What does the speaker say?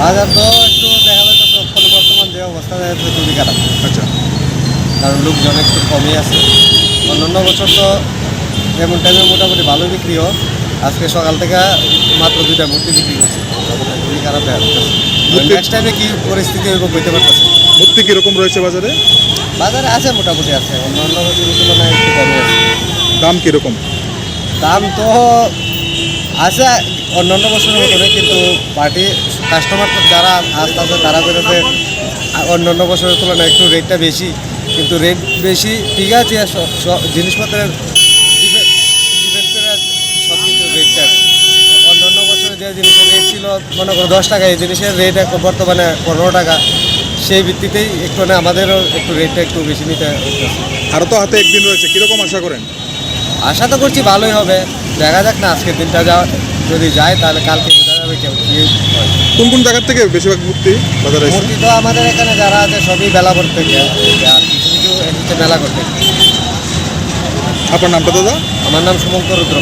বাজার তো একটু দেখা যাচ্ছে এখন বর্তমান যে অবস্থা দেখা যাচ্ছে খুবই খারাপ। আচ্ছা। কারণ লোকজন একটু কমই আছে। অন্যান্য বছর তো এমন টাইমে মোটামুটি ভালো বিক্রিও আজকে সকাল থেকে মাত্র দুইটা মূর্তি বিক্রি করছে। খুবই খারাপ দেখা যাচ্ছে নেক্সট টাইমে কি পরিস্থিতি হইব বলতে পারতেছে? মূর্তি কীরকম রয়েছে বাজারে? বাজারে আছে মোটামুটি আছে। অন্যান্য বছরের তুলনায় একটু কমই আছে। দাম কীরকম? দাম তো আছে অন্যান্য বছরের মতনে কিন্তু পার্টি কাস্টমার যারা আসতে আছে তারা বেরোতে অন্য অন্য বছরের তুলনায় একটু রেটটা বেশি। কিন্তু রেট বেশি ঠিক আছে জিনিসপত্রের ডিপেন্ড ডিপেন্ড করে সব কিছু রেটটা অন্যান্য বছরে যে জিনিসের রেট ছিল মনে করো দশ টাকা এই জিনিসের রেট এখন বর্তমানে পনেরো টাকা। সেই ভিত্তিতেই একটু আমাদেরও একটু রেটটা একটু বেশি নিতে হচ্ছে। আরও তো হাতে একদিন রয়েছে কীরকম আশা করেন? আশা তো করছি ভালোই হবে। দেখা যাক না আজকের দিনটা যাওয়া যদি যায় তাহলে কালকে যাবে কেউ কোন কোন জায়গার থেকে বেশিরভাগ মূর্তি বাজারে এসেছে? মূর্তি তো আমাদের এখানে যারা আছে সবই বেলা থেকে আর কিছু কিছু হচ্ছে মেলা করতে আপনার নামটা দাদা? আমার নাম সুমন্ত রুদ্র